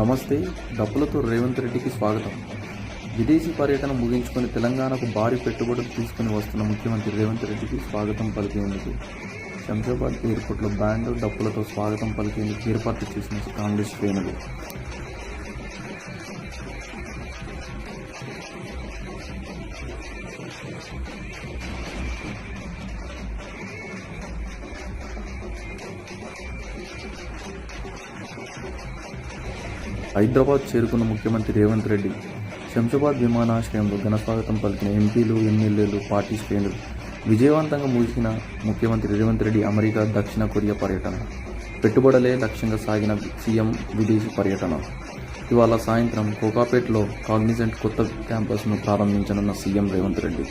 నమస్తే డబ్బులతో రేవంత్ రెడ్డికి స్వాగతం. విదేశీ పర్యటన ముగించుకొని తెలంగాణకు భారీ పెట్టుబడులు తీసుకుని వస్తున్న ముఖ్యమంత్రి రేవంత్ రెడ్డికి స్వాగతం పలికేందుకు శంషాబాద్ ఎయిర్పోర్ట్లో బ్యాండ్ డప్పులతో స్వాగతం పలికేందుకు ఏర్పాట్లు చేసిన కాంగ్రెస్ శ్రేణులు. హైదరాబాద్ చేరుకున్న ముఖ్యమంత్రి రేవంత్ రెడ్డి శంషాబాద్ విమానాశ్రయంలో ఘనస్వాగతం పలికిన ఎంపీలు ఎమ్మెల్యేలు పార్టీ శ్రేణులు విజయవంతంగా ముగిసిన ముఖ్యమంత్రి రేవంత్ రెడ్డి అమెరికా దక్షిణ కొరియా పర్యటన. పెట్టుబడులే లక్ష్యంగా సాగిన సీఎం విదేశీ పర్యటన. ఇవాళ సాయంత్రం కోకాపేట్లో కాగ్నిజెంట్ కొత్త క్యాంపస్ను ప్రారంభించనున్న సీఎం రేవంత్ రెడ్డి.